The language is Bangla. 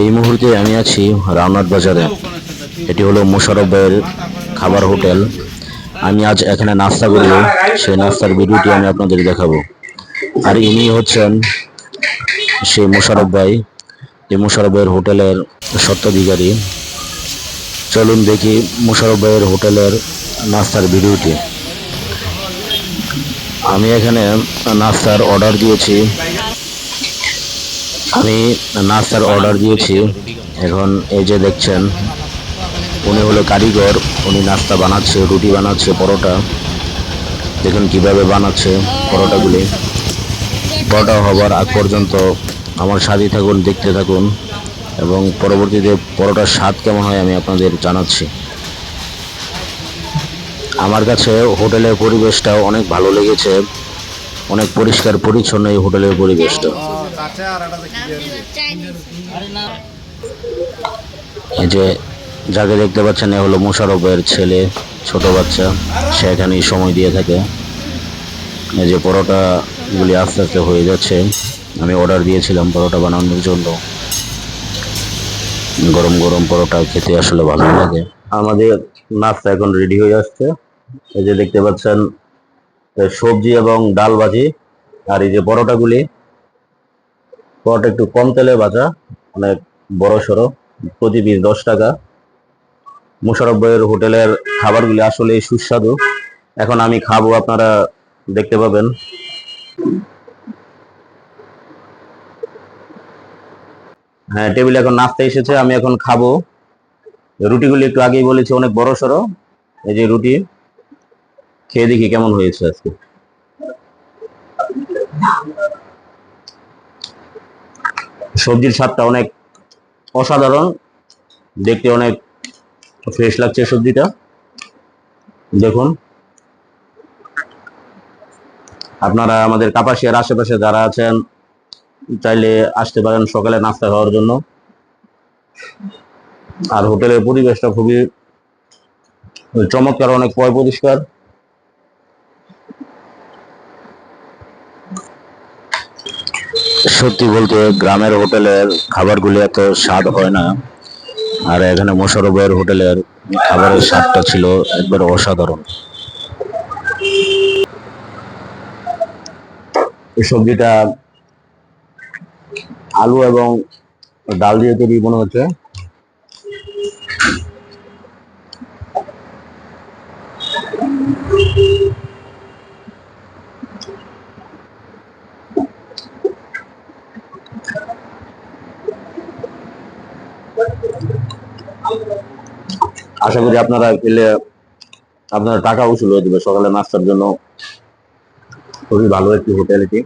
এই মুহূর্তে আমি আছি রামনাথ বাজারে। এটি হলো মোশারফ ভাইয়ের খাবার হোটেল। আমি আজ এখানে নাস্তা করব, সেই নাস্তার ভিডিওটি আমি আপনাদের দেখাবো। আর ইনি হচ্ছেন সেই মোশারফ ভাই। এই মোশারফ ভাইয়ের হোটেলের স্বত্বাধিকারী। চলুন দেখি মোশারফ ভাইয়ের হোটেলের নাস্তার ভিডিওটি। আমি এখানে নাস্তার অর্ডার দিয়েছি। আমি নাস্তার অর্ডার দিয়েছি। এখন এই যে দেখছেন, উনি হলো কারিগর, উনি নাস্তা বানাচ্ছে, রুটি বানাচ্ছে, পরোটা। দেখুন কীভাবে বানাচ্ছে পরোটাগুলি। পরোটা হবার আগ পর্যন্ত আমার সাথে থাকুন, দেখতে থাকুন, এবং পরবর্তীতে পরোটার স্বাদ কেমন হয় আমি আপনাদের জানাচ্ছি। আমার কাছে হোটেলের পরিবেশটাও অনেক ভালো লেগেছে। অনেক পরিষ্কার, পরিচ্ছন্ন এই হোটেলের পরিবেশটা। এই যে, যাকে দেখতে পাচ্ছেন, এ হলো মোশারফের ছেলে, ছোট বাচ্চা। সে এখানেই সময় দিয়ে থাকে। এই যে পরোটাগুলি আস্তে আস্তে হয়ে যাচ্ছে। আমি অর্ডার দিয়েছিলাম পরোটা বানানোর জন্য। গরম গরম পরোটা খেতে আসলে ভালো লাগে। আমাদের নাস্তা এখন রেডি হয়ে আসছে। এই যে দেখতে পাচ্ছেন সবজি এবং ডাল ভাজি, আর এই যে পরোটাগুলি। পরোটা একটু কম তেলে ভাজা, অনেক বড় সড়ো, প্রতি পিস দশ টাকা। মুশারফ হোটেলের খাবারগুলি আসলে সুস্বাদু। এখন আমি খাব, আপনারা দেখতে পাবেন। হ্যাঁ টেবিলে এখন নাস্তা এসেছে, আমি এখন খাব। রুটিগুলি একটু আগেই বলেছি, অনেক বড় সড়ো। এই যে রুটি। খেয়ে দেখি কেমন হয়েছে আজকে। সবজির স্বাদটা অনেক অসাধারণ, দেখতে অনেক ফ্রেশ লাগছে সবজিটা। দেখুন। আপনারা আমাদের কাপাসিয়ার আশেপাশে যারা আছেন, চাইলে আসতে পারেন সকালে নাস্তা খাওয়ার জন্য। আর হোটেলের পরিবেশটা খুবই চমৎকার, অনেক পয় পরিষ্কার। সত্যি বলতে গ্রামের হোটেলের খাবারগুলি এত স্বাদ হয় না। আর এখানে মোশারফের হোটেলের খাবারের স্বাদটা ছিল একবার অসাধারণ। সবজিটা আলু এবং ডাল দিয়ে তৈরি মনে হচ্ছে। আশা করি আপনারা পেলে আপনারা টাকা উসুল হয়ে যাবে সকালে নাস্তার জন্য খুবই ভালো একটি হোটেল এটি।